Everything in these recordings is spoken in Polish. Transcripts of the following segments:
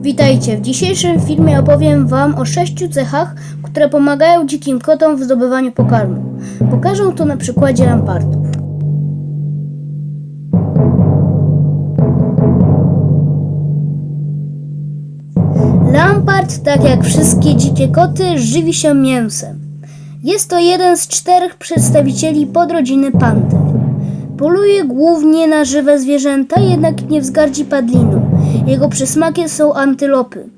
Witajcie! W dzisiejszym filmie opowiem Wam o sześciu cechach, które pomagają dzikim kotom w zdobywaniu pokarmu. Pokażę to na przykładzie lampartów. Lampart, tak jak wszystkie dzikie koty, żywi się mięsem. Jest to jeden z czterech przedstawicieli podrodziny panter. Poluje głównie na żywe zwierzęta, jednak nie wzgardzi padlinu. Jego przysmakiem są antylopy.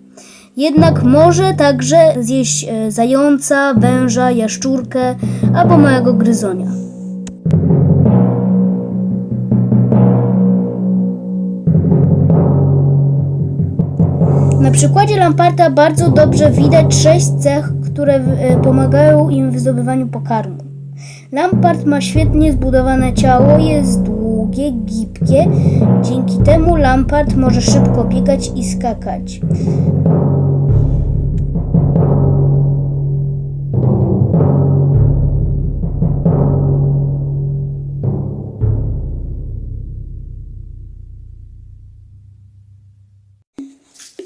Jednak może także zjeść e, zająca, węża, jaszczurkę albo małego gryzonia. Na przykładzie Lamparta bardzo dobrze widać sześć cech, które e, pomagają im w zdobywaniu pokarmu. Lampart ma świetnie zbudowane ciało, jest długie, gibkie. Dzięki temu Lampart może szybko biegać i skakać.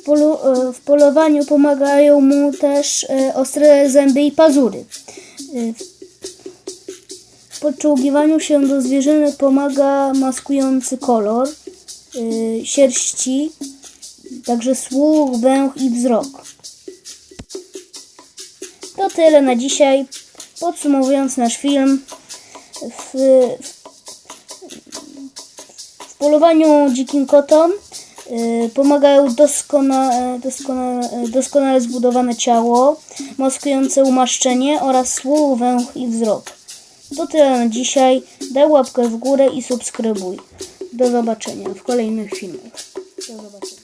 W, e, polowaniu pomagają mu też e, ostre zęby i pazury. W podczołgiwaniu się do zwierzyny pomaga maskujący kolor e, sierści, także słuch, węch i wzrok. To tyle na dzisiaj. Podsumowując nasz film, w, w polowaniu dzikim kotom y, pomagają doskona, doskona, doskonale zbudowane ciało, maskujące umaszczenie oraz słuch, węch i wzrok. To tyle na dzisiaj. Daj łapkę w górę i subskrybuj. Do zobaczenia w kolejnych filmach. Do zobaczenia.